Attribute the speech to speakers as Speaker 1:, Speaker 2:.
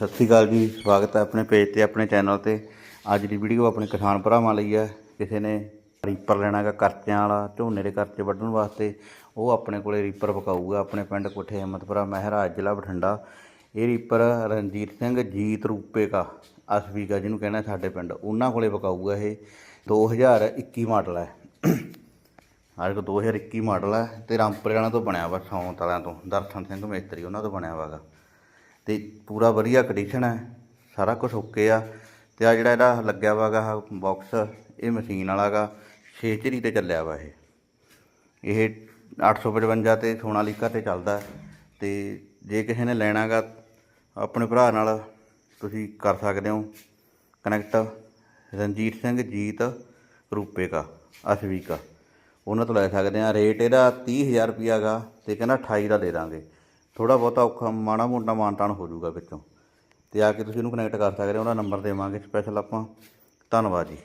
Speaker 1: ਸਤਿ ਸ਼੍ਰੀ ਅਕਾਲ ਜੀ, ਸਵਾਗਤ ਹੈ ਆਪਣੇ ਪੇਜ ਤੇ, ਆਪਣੇ ਚੈਨਲ ਤੇ। ਅੱਜ ਦੀ ਵੀਡੀਓ ਆਪਣੇ ਕਿਸਾਨ ਭਰਾਵਾਂ ਲਈ ਹੈ। ਕਿਸੇ ਨੇ ਰੀਪਰ ਲੈਣਾਗਾ ਕਰਚਿਆਂ ਵਾਲਾ, ਝੋਨੇ ਦੇ ਕਰਚੇ ਵੱਢਣ ਵਾਸਤੇ, ਉਹ ਆਪਣੇ ਕੋਲੇ ਰੀਪਰ ਪਕਾਊਗਾ। ਆਪਣੇ ਪਿੰਡ ਕੋਠੇ ਹਿੰਮਤਪੁਰਾ ਮਹਿਰਾਜ ਜ਼ਿਲ੍ਹਾ ਬਠਿੰਡਾ। ਇਹ ਰੀਪਰ ਰਣਜੀਤ ਸਿੰਘ ਜੀਤ ਰੂਪੇ ਕਾ ਅਸਵੀਕਾ ਜਿਹਨੂੰ ਕਹਿੰਦਾ ਸਾਡੇ ਪਿੰਡ, ਉਹਨਾਂ ਕੋਲੇ ਪਕਾਊਗਾ ਇਹ। 2021 ਮਾਡਲ ਹੈ। ਅੱਜ ਕੋ 2021 ਮਾਡਲ ਹੈ ਤੇ ਰਾਮਪੁਰੇ ਵਾਲਿਆਂ ਤੋਂ ਬਣਿਆ ਵਾ, ਸੌਂਤ ਵਾਲਿਆਂ ਤੋਂ, ਦਰਸ਼ਨ ਸਿੰਘ ਮੇਤਰੀ ਉਹਨਾਂ ਤੋਂ ਬਣਿਆ ਵਾਗਾ ਤੇ ਪੂਰਾ ਵਧੀਆ ਕੰਡੀਸ਼ਨ ਹੈ, ਸਾਰਾ ਕੁਝ ਓਕੇ ਆ। ਤੇ ਆ ਜਿਹੜਾ ਇਹਦਾ ਲੱਗਿਆ ਵਾਗਾ ਬਾਕਸ ਇਹ ਮਸ਼ੀਨ ਵਾਲਾਗਾ 6 ਝਰੀ ਤੇ ਚੱਲਿਆ ਵਾ ਇਹ। ਇਹ 855 ਤੇ ਸੋਨਾਲੀਕਾ ਤੇ ਚੱਲਦਾ ਹੈ। ਤੇ ਜੇ ਕਿਸੇ ਨੇ ਲੈਣਾਗਾ ਆਪਣੇ ਭਰਾ ਨਾਲ ਤੁਸੀਂ ਕਰ ਸਕਦੇ ਹੋ। ਕਨੈਕਟ ਰਣਜੀਤ ਸਿੰਘ, ਜੀਤ ਰੂਪੇਕਾ, ਅਸ਼ਵੀਕਾ। ਉਹਨਾਂ ਤੋਂ ਲੈ ਸਕਦੇ ਆ ਰੇਟ ਇਹਦਾ 30000 ਰੁਪਿਆ ਗਾ, ਤੇ ਕਹਿੰਦਾ 28 ਦਾ ਦੇ ਦਾਂਗੇ। ਥੋੜਾ ਬਹੁਤਾ ਔਖਾ, ਮਾੜਾ ਮੋਟਾ ਮਾਨਤਾਨ ਹੋ ਜਾਊਗਾ ਵਿੱਚੋਂ। ਤੇ ਆ ਕੇ ਤੁਸੀਂ ਉਹਨੂੰ ਕਨੈਕਟ ਕਰ ਸਕਦੇ ਹੋ, ਉਹਦਾ ਨੰਬਰ ਦੇਵਾਂਗੇ ਸਪੈਸ਼ਲ ਆਪਾਂ। ਧੰਨਵਾਦ ਜੀ।